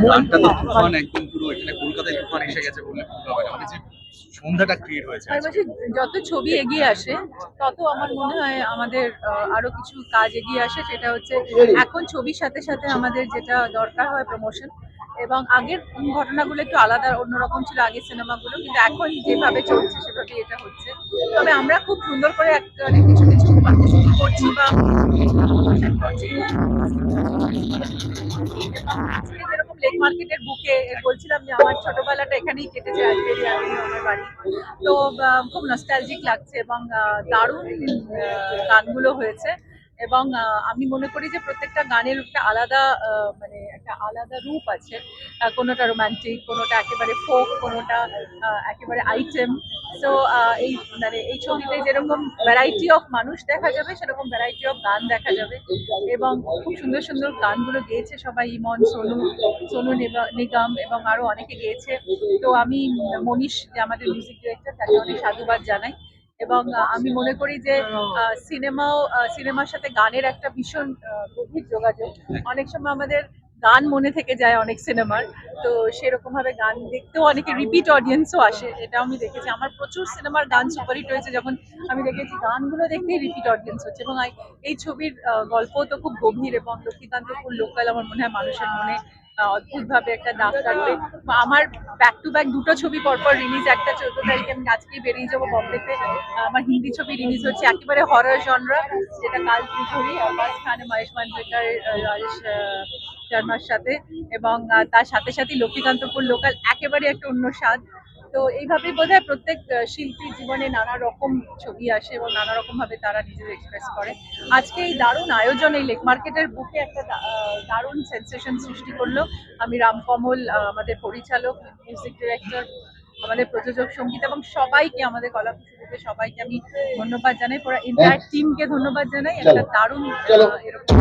গানটা তো তুফান একদম পুরো এখানে কলকাতায় তুফান এসে গেছে বললে ভুল হবে না মানে যে সন্ধ্যাটা ক্রিয়েট হয়েছে বলছি যত ছবি এগিয়ে আসে তত আমার মনে হয় আমাদের আরও কিছু কাজ এগিয়ে আসে। সেটা হচ্ছে এখন ছবির সাথে সাথে আমাদের যেটা দরকার হয় প্রমোশন এবং আগের ঘটনাগুলো একটু আলাদা অন্যরকম ছিল আগের সিনেমাগুলো কিন্তু এখন যেভাবে চলছে সেভাবে এটা হচ্ছে। তবে আমরা খুব সুন্দর করে একটা মানে কিছু কিছু করছি বা যেরকম মার্কেটের বুকে বলছিলাম যে আমার ছোটবেলাটা এখানেই কেটেছে আজকের আমার বাড়ি। তো খুব নস্টালজিক লাগছে এবং দারুণ গানগুলো হয়েছে। এবং আমি মনে করি যে প্রত্যেকটা গানের একটা আলাদা মানে একটা আলাদা রূপ আছে। কোনোটা রোমান্টিক কোনোটা একেবারে ফোক কোনোটা একেবারে আইটেম তো এই মানে এই ছবিতে যেরকম ভ্যারাইটি অফ মানুষ দেখা যাবে, সেরকম ভ্যারাইটি অফ গান দেখা যাবে। এবং খুব সুন্দর সুন্দর গানগুলো গেয়েছে সবাই, ইমন, সোনু সোনু নিগা- নিগম এবং আরও অনেকে গেয়েছে। তো আমি মনীষ, যে আমাদের মিউজিক ডিরেক্টর তাকে অনেক সাধুবাদ জানাই। এবং আমি মনে করি যে সিনেমাও সিনেমার সাথে গানের একটা ভীষণ গভীর যোগাযোগ। অনেক সময় আমাদের গান মনে থেকে যায় অনেক সিনেমার। তো সেরকম ভাবে গান দেখতেও অনেকে রিপিট অডিয়েন্সও আসে এটাও আমি দেখেছি। আমার প্রচুর সিনেমার গান সুপারহিট হয়েছে যখন আমি দেখেছি গানগুলো দেখতেই রিপিট অডিয়েন্স হচ্ছে। এবং এই ছবির গল্প তো খুব গভীর এবং লক্ষ্মীকান্তপুর লোকাল আমার মনে হয় মানুষের মনে অদ্ভুত ভাবে একটা দাগ কাটবে। আমার ব্যাক টু ব্যাক দুটো ছবি পরপর রিলিজ একটা চোদ্দ তারিখে আমি আজকেই বেরিয়ে যাব বম্বেতে আমার হিন্দি ছবি রিলিজ হচ্ছে একেবারে হরর জনরা যেটা কাল ত্রিপুরি আব্বাস খান মহেশ মানজেকার রাজেশ শর্মার সাথে এবং তার সাথে সাথে লক্ষ্মীকান্তপুর লোকাল একেবারে একটা অন্য স্বাদ। তো এইভাবেই বোধ হয় প্রত্যেক শিল্পীর জীবনে নানা রকম ছবি আসে এবং নানা রকম ভাবে তারা নিজেদের এক্সপ্রেস করে। আজকে এই দারুণ আয়োজন এই লেক মার্কেটের বুকে একটা দারুণ সেন্সেশন সৃষ্টি করল। আমি রামকমল আমাদের পরিচালক মিউজিক ডিরেক্টর আমাদের প্রযোজক সংগীত এবং সবাইকে আমাদের কলা কুশলীদের সবাইকে আমি ধন্যবাদ জানাই। পুরো এন্টায়ার টিমকে ধন্যবাদ জানাই। একটা দারুণ এরকম